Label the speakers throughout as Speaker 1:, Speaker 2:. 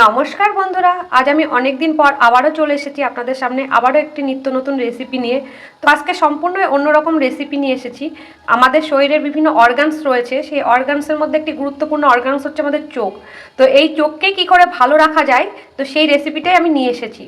Speaker 1: নমস্কার বন্ধুরা, আজ আমি অনেক দিন পর আবারও চলে এসেছি আপনাদের সামনে আবারও একটি নিত্য নতুন রেসিপি নিয়ে। তো আজকে সম্পূর্ণ অন্যরকম রেসিপি নিয়ে এসেছি। আমাদের শরীরের বিভিন্ন অর্গানস রয়েছে, সেই অর্গানসের মধ্যে একটি গুরুত্বপূর্ণ অর্গানস হচ্ছে আমাদের চোখ। তো এই চোখকে কি করে ভালো রাখা যায়, তো সেই রেসিপিটাই আমি নিয়ে এসেছি।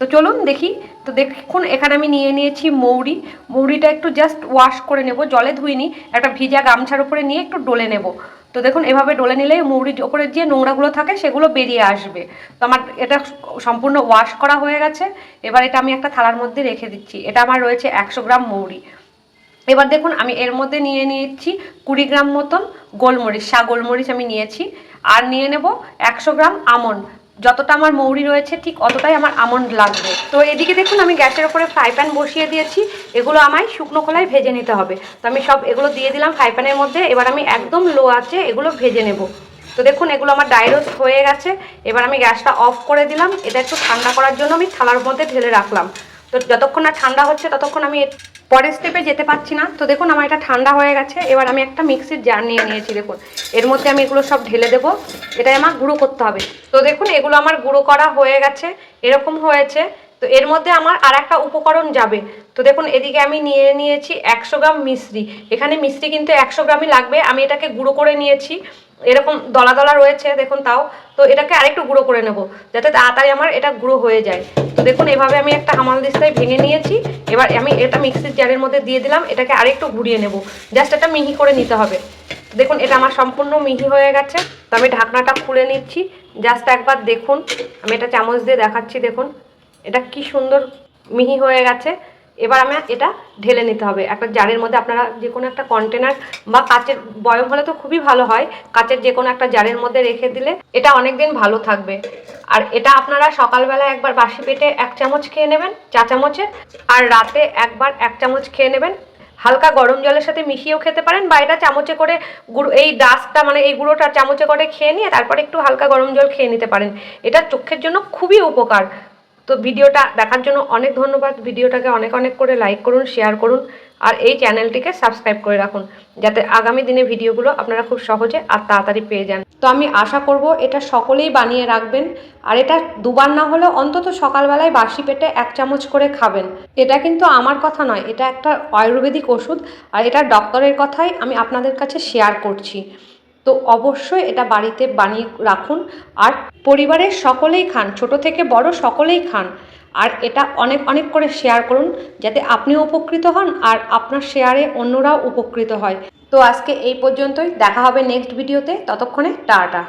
Speaker 1: তো চলুন দেখি, তো দেখুন, এখানে আমি নিয়ে নিয়েছি মৌরি। মৌরিটা একটু জাস্ট ওয়াশ করে নেব, জলে ধুইনি একটা ভিজা গামছার উপরে নিয়ে একটু ডলে নেব। তো দেখুন, এভাবে ডলে নিলে মুড়ির ওপরে যে নোংরাগুলো থাকে সেগুলো বেরিয়ে আসবে। তো আমার এটা সম্পূর্ণ ওয়াশ করা হয়ে গেছে। এবার এটা আমি একটা থালার মধ্যে রেখে দিচ্ছি। এটা আমার রয়েছে একশো গ্রাম মৌরি এবার দেখুন, আমি এর মধ্যে নিয়ে নিয়েছি কুড়ি গ্রাম মতন গোলমরিচ। সা গোলমরিচ আমি নিয়েছি। আর নিয়ে নেব একশো গ্রাম আমন্ড যতটা আমার মৌরি রয়েছে, ঠিক অতটাই আমার আমন্ড লাগবে। তো এদিকে দেখুন, আমি গ্যাসের ওপরে ফ্রাই প্যান বসিয়ে দিয়েছি। এগুলো আমায় শুকনো খোলায় ভেজে নিতে হবে। তো আমি সব এগুলো দিয়ে দিলাম ফ্রাই প্যানের মধ্যে। এবার আমি একদম লো আছে এগুলো ভেজে নেব। তো দেখুন, এগুলো আমার ডাইরোস্ট হয়ে গেছে। এবার আমি গ্যাসটা অফ করে দিলাম। এটা একটু ঠান্ডা করার জন্য আমি থালার মধ্যে ঢেলে রাখলাম। তো যতক্ষণ না ঠান্ডা হচ্ছে, ততক্ষণ আমি পরের স্টেপে যেতে পারছি না। তো দেখুন, আমার এটা ঠান্ডা হয়ে গেছে। এবার আমি একটা মিক্সির জার নিয়ে নিয়েছি, দেখুন। এর মধ্যে আমি এগুলো সব ঢেলে দেবো। এটাই আমার গুঁড়ো করতে হবে। তো দেখুন, এগুলো আমার গুঁড়ো করা হয়ে গেছে। এরকম হয়েছে। তো এর মধ্যে আমার আর একটা উপকরণ যাবে। তো দেখুন, এদিকে আমি নিয়ে নিয়েছি একশো গ্রাম মিশ্রি। এখানে মিশ্রি কিন্তু একশো গ্রামই লাগবে। আমি এটাকে গুঁড়ো করে নিয়েছি। এরকম দলা দলা রয়েছে, দেখুন তাও। তো এটাকে আরেকটু গুঁড়ো করে নেব, যাতে তাড়াতাড়ি আমার এটা গুঁড়ো হয়ে যায়। তো দেখুন, এভাবে আমি একটা হামাল দিস্তায় ভেঙে নিয়েছি। এবার আমি এটা মিক্সির জারের মধ্যে দিয়ে দিলাম, এটাকে আরেকটু ঘুরিয়ে নেব। জাস্ট এটা মিহি করে নিতে হবে। দেখুন, এটা আমার সম্পূর্ণ মিহি হয়ে গেছে। তো আমি ঢাকনাটা খুলে নিচ্ছি। জাস্ট একবার দেখুন, আমি এটা চামচ দিয়ে দেখাচ্ছি, দেখুন। এটা কি সুন্দর মিহি হয়ে গেছে। এবার আমি এটা ঢেলে নিতে হবে। একটা জারের মধ্যে আপনারা যে কোনো একটা কন্টেনার বা কাচের, বয়ম হলে তো খুবই ভালো হয়। কাচের যে কোনো একটা জারের মধ্যে রেখে দিলে এটা অনেক দিন ভালো থাকবে। আর এটা আপনারা সকালবেলা একবার বাসি পেটে এক চামচ খেয়ে নেবেন, চা চামচের। আর রাতে একবার এক চামচ খেয়ে নেবেন। হালকা গরম জলের সাথে মিশিয়েও খেতে পারেন বা এটা চামচে করে গুঁড়ো, এই ডাস্টটা মানে এই গুঁড়োটা চামচে করে খেয়ে নিয়ে তারপরে একটু হালকা গরম জল খেয়ে নিতে পারেন। এটা চোখের জন্য খুবই উপকার। তো ভিডিওটা দেখার জন্য অনেক ধন্যবাদ। ভিডিওটাকে অনেক অনেক করে লাইক করুন শেয়ার করুন, আর এই চ্যানেলটিকে সাবস্ক্রাইব করে রাখুন, যাতে আগামী দিনে ভিডিওগুলো আপনারা খুব সহজে আর তাড়াতাড়ি পেয়ে যান। তো আমি আশা করব এটা সকলেই বানিয়ে রাখবেন, আর এটা দুবার না হলেও অন্তত সকালবেলায় বাসি পেটে এক চামচ করে খাবেন। এটা কিন্তু আমার কথা নয়, এটা একটা আয়ুর্বেদিক ওষুধ, আর এটা ডক্টরের কথাই আমি আপনাদের কাছে শেয়ার করছি। তো অবশ্যই এটা বাড়িতে বানিয়ে রাখুন। আর পরিবারের সকলেই খান, ছোট থেকে বড় সকলেই খান। আর এটা অনেক অনেক করে শেয়ার করুন যাতে আপনিও উপকৃত হন আর আপনার শেয়ারে অন্যরাও উপকৃত হয়। তো আজকে এই পর্যন্তই। দেখা হবে নেক্সট ভিডিওতে ততক্ষণে টাটা।